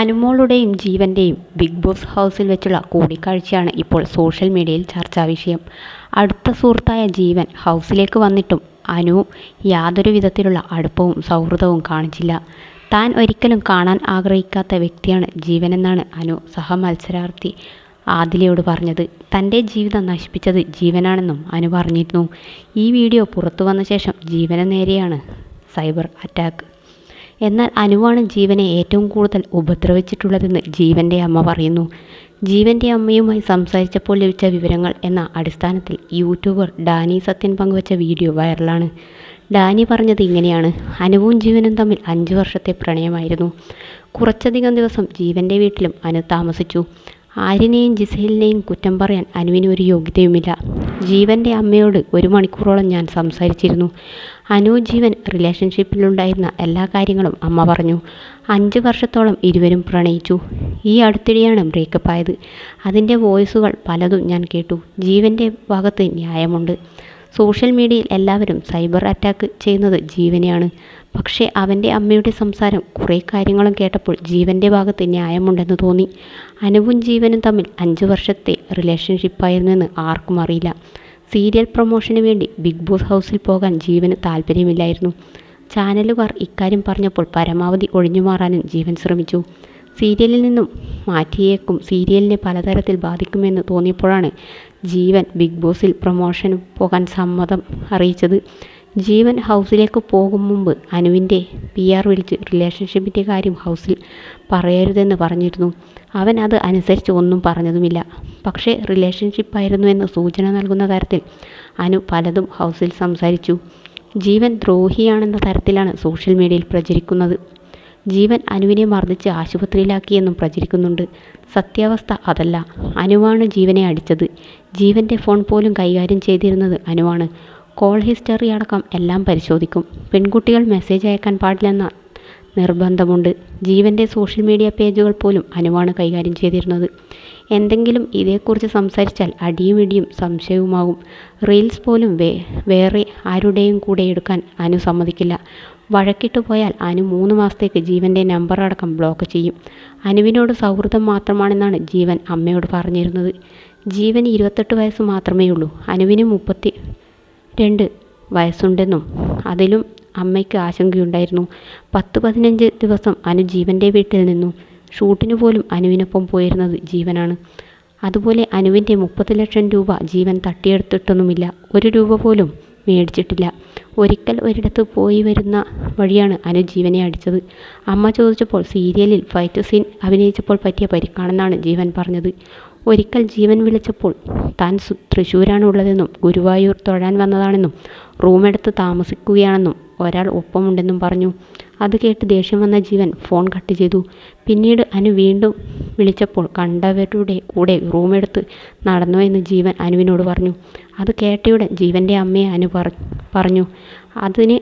അനുമോളുടെയും ജീവന്റെയും big boss ഹൗസിൽ വെച്ചുള്ള കൂടിക്കാഴ്ചയാണ് ഇപ്പോൾ സോഷ്യൽ മീഡിയയിൽ ചർച്ചാ വിഷയം അടുത്ത സുഹൃത്തായ ജീവൻ ഹൗസിലേക്ക് വന്നിട്ടും അനു യാതൊരു വിധത്തിലുള്ള അടുപ്പവും സൗഹൃദവും കാണിച്ചില്ല. താൻ ഒരിക്കലും കാണാൻ ആഗ്രഹിക്കാത്ത വ്യക്തിയാണ് ജീവനെന്നാണ് അനു സഹമത്സരാർത്ഥി ആദിലയോട് പറഞ്ഞത്. തന്റെ ജീവിതം നശിപ്പിച്ചത് ജീവനാണെന്നും അനു പറഞ്ഞിരുന്നു. ഈ വീഡിയോ പുറത്തു വന്ന ശേഷം ജീവന് നേരെയാണ് സൈബർ അറ്റാക്ക്. എന്നാൽ അനുവാണ് ജീവനെ ഏറ്റവും കൂടുതൽ ഉപദ്രവിച്ചിട്ടുള്ളതെന്ന് ജീവന്റെ അമ്മ പറയുന്നു. ജീവന്റെ അമ്മയുമായി സംസാരിച്ചപ്പോൾ ലഭിച്ച വിവരങ്ങൾ എന്ന അടിസ്ഥാനത്തിൽ യൂട്യൂബർ ഡാനി സത്യൻ പങ്കുവച്ച വീഡിയോ വൈറലാണ്. ഡാനി പറഞ്ഞത് ഇങ്ങനെയാണ്. അനുവും ജീവനും തമ്മിൽ അഞ്ച് വർഷത്തെ പ്രണയമായിരുന്നു. കുറച്ചധികം ദിവസം ജീവന്റെ വീട്ടിലും അനു താമസിച്ചു. ആര്യനെയും ജിസേലിനെയും കുറ്റം പറയാൻ അനുവിന് ഒരു യോഗ്യതയുമില്ല. ജീവന്റെ അമ്മയോട് ഒരു മണിക്കൂറോളം ഞാൻ സംസാരിച്ചിരുന്നു. അനു ജീവൻ റിലേഷൻഷിപ്പിലുണ്ടായിരുന്ന എല്ലാ കാര്യങ്ങളും അമ്മ പറഞ്ഞു. അഞ്ച് വർഷത്തോളം ഇരുവരും പ്രണയിച്ചു. ഈ അടുത്തിടെയാണ് ബ്രേക്കപ്പ് ആയത്. അതിന്റെ വോയിസുകൾ പലതും ഞാൻ കേട്ടു. ജീവന്റെ ഭാഗത്ത് ന്യായമുണ്ട്. സോഷ്യൽ മീഡിയയിൽ എല്ലാവരും സൈബർ അറ്റാക്ക് ചെയ്യുന്നത് ജീവനെയാണ്. പക്ഷേ അവന്റെ അമ്മയുടെ സംസാരം കുറേ കാര്യങ്ങളും കേട്ടപ്പോൾ ജീവന്റെ ഭാഗത്ത് ന്യായമുണ്ടെന്ന് തോന്നി. അനുവും ജീവനും തമ്മിൽ അഞ്ച് വർഷത്തെ റിലേഷൻഷിപ്പായിരുന്നെന്ന് ആർക്കും അറിയില്ല. സീരിയൽ പ്രൊമോഷന് വേണ്ടി ബിഗ് ബോസ് ഹൗസിൽ പോകാൻ ജീവന് താല്പര്യമില്ലായിരുന്നു ചാനലുകാർ ഇക്കാര്യം പറഞ്ഞപ്പോൾ പരമാവധി ഒഴിഞ്ഞു മാറാനും ജീവൻ ശ്രമിച്ചു. സീരിയലിൽ നിന്നും മാറ്റിയേക്കും സീരിയലിനെ പലതരത്തിൽ ബാധിക്കുമെന്ന് തോന്നിയപ്പോഴാണ് ജീവൻ ബിഗ് ബോസിൽ പ്രൊമോഷന് പോകാൻ സമ്മതം അറിയിച്ചത്. ജീവൻ ഹൗസിലേക്ക് പോകും മുമ്പ് അനുവിന്റെ പി ആർ വിളിച്ച് റിലേഷൻഷിപ്പിന്റെ കാര്യം ഹൗസിൽ പറയരുതെന്ന് പറഞ്ഞിരുന്നു. അവൻ അത് അനുസരിച്ച് ഒന്നും പറഞ്ഞതുമില്ല. പക്ഷേ റിലേഷൻഷിപ്പായിരുന്നു എന്ന് സൂചന നൽകുന്ന തരത്തിൽ അനു പലതും ഹൗസിൽ സംസാരിച്ചു. ജീവൻ ദ്രോഹിയാണെന്ന തരത്തിലാണ് സോഷ്യൽ മീഡിയയിൽ പ്രചരിക്കുന്നത്. ജീവൻ അനുവിനെ മർദ്ദിച്ച് ആശുപത്രിയിലാക്കിയെന്നും പ്രചരിക്കുന്നുണ്ട്. സത്യാവസ്ഥ അതല്ല. അനുവാണ് ജീവനെ അടിച്ചത്. ജീവന്റെ ഫോൺ പോലും കൈകാര്യം ചെയ്തിരുന്നത് അനുവാണ്. കോൾ ഹിസ്റ്ററി അടക്കം എല്ലാം പരിശോധിക്കും. പെൺകുട്ടികൾ മെസ്സേജ് അയക്കാൻ പാടില്ലെന്ന നിർബന്ധമുണ്ട്. ജീവന്റെ സോഷ്യൽ മീഡിയ പേജുകൾ പോലും അനുവാണ് കൈകാര്യം ചെയ്തിരുന്നത്. എന്തെങ്കിലും ഇതേക്കുറിച്ച് സംസാരിച്ചാൽ അടിയും ഇടിയും സംശയവുമാകും. റീൽസ് പോലും വേ വേറെ ആരുടെയും കൂടെ എടുക്കാൻ അനു സമ്മതിക്കില്ല. വഴക്കിട്ട് പോയാൽ അനു മൂന്ന് മാസത്തേക്ക് ജീവന്റെ നമ്പർ അടക്കം ബ്ലോക്ക് ചെയ്യും. അനുവിനോട് സൗഹൃദം മാത്രമാണെന്നാണ് ജീവൻ അമ്മയോട് പറഞ്ഞിരുന്നത്. ജീവൻ ഇരുപത്തെട്ട് വയസ്സ് മാത്രമേ ഉള്ളൂ അനുവിന് മുപ്പത്തിരണ്ട് വയസ്സുണ്ടെന്നും അതിലും അമ്മയ്ക്ക് ആശങ്കയുണ്ടായിരുന്നു. പത്ത് പതിനഞ്ച് ദിവസം അനു ജീവന്റെ വീട്ടിൽ നിന്നും ഷൂട്ടിന് പോലും അനുവിനൊപ്പം പോയിരുന്നത് ജീവനാണ്. അതുപോലെ അനുവിന്റെ മുപ്പത് ലക്ഷം രൂപ ജീവൻ തട്ടിയെടുത്തിട്ടൊന്നുമില്ല. ഒരു രൂപ പോലും മേടിച്ചിട്ടില്ല. ഒരിക്കൽ ഒരിടത്ത് പോയി വരുന്ന വഴിയാണ് അനു ജീവനെ അടിച്ചത്. അമ്മ ചോദിച്ചപ്പോൾ സീരിയലിൽ ഫൈറ്റ് സീൻ അഭിനയിച്ചപ്പോൾ പറ്റിയ പരിക്കാണെന്നാണ് ജീവൻ പറഞ്ഞത്. ഒരിക്കൽ ജീവൻ വിളിച്ചപ്പോൾ താൻ തൃശ്ശൂരാണ് ഉള്ളതെന്നും ഗുരുവായൂർ തൊഴാൻ വന്നതാണെന്നും റൂമെടുത്ത് താമസിക്കുകയാണെന്നും ഒരാൾ ഒപ്പമുണ്ടെന്നും പറഞ്ഞു. അത് കേട്ട് ദേഷ്യം വന്ന ജീവൻ ഫോൺ കട്ട് ചെയ്തു. പിന്നീട് അനു വീണ്ടും വിളിച്ചപ്പോൾ കണ്ടവരുടെ കൂടെ റൂമെടുത്ത് നടന്നു എന്ന് ജീവൻ അനുവിനോട് പറഞ്ഞു. അത് കേട്ടയുടൻ ജീവന്റെ അമ്മയെ അനു പറഞ്ഞു. അതിനെ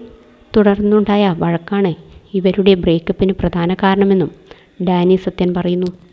തുടർന്നുണ്ടായ വഴക്കാണ് ഇവരുടെ ബ്രേക്കപ്പിന് പ്രധാന കാരണമെന്നും ഡാനി സത്യൻ പറയുന്നു.